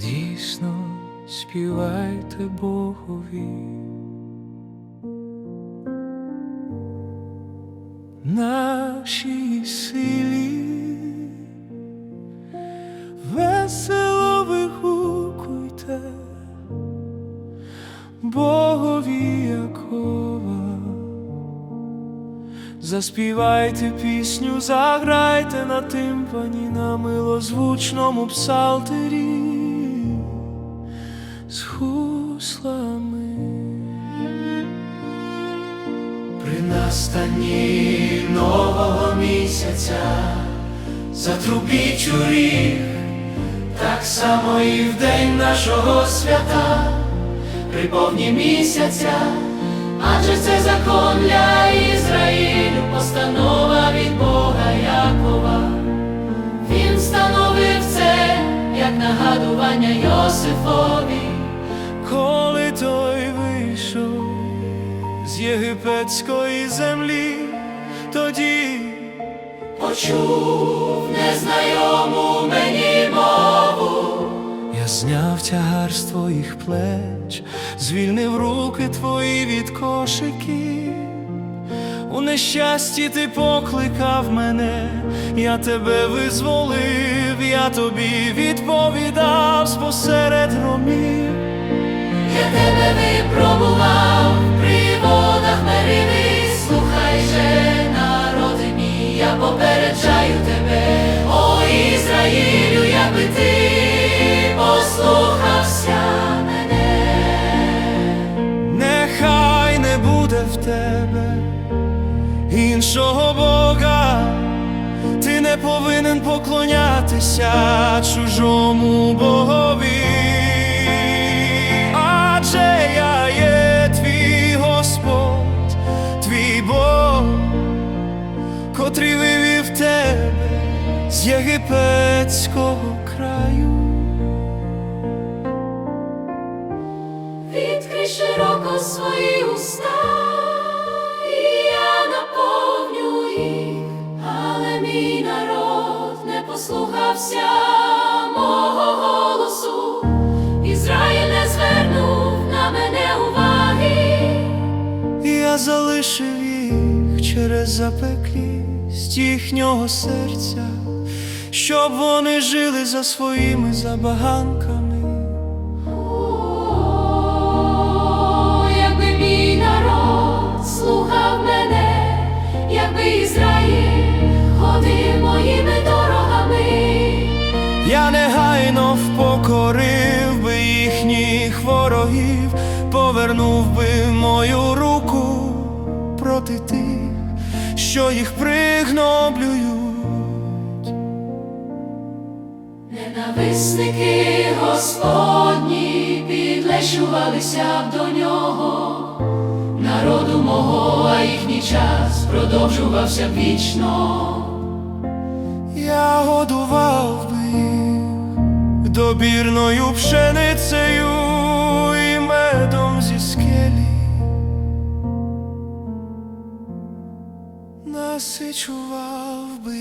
радісно співайте Богові. Нашій силі весело вигукуйте Богові Якова. Заспівайте пісню, заграйте на тимпані на милозвучному псалтирі з хуслами. При настанні нового місяця затрубіть у ріг, так само і в день нашого свята, при повні місяця, адже це закон для Ізраїлю, постанова від Бога Якова. Він встановив це, як нагадування Йосифові, коли той вийшов з єгипетської землі, тоді почув незнайому мені мову. Я зняв тягар з твоїх плеч, звільнив руки твої від кошиків. У нещасті ти покликав мене, я тебе визволив, я тобі відповідав іншого Бога, ти не повинен поклонятися чужому Богові. Адже я є твій Господь, твій Бог, котрий вивів тебе з єгипетського краю. Відкрий широко свої уста, послухався мого голосу. Ізраїль не звернув на мене уваги. Я залишив їх через запеклість їхнього серця, щоб вони жили за своїми забаганками. Ворогів, повернув би мою руку проти тих, що їх пригноблюють. Ненависники Господні підлещувалися б до нього, народу мого, а їхній час продовжувався б вічно. Я годував би їх добірною пшеницею медом зі скелі. Насичував би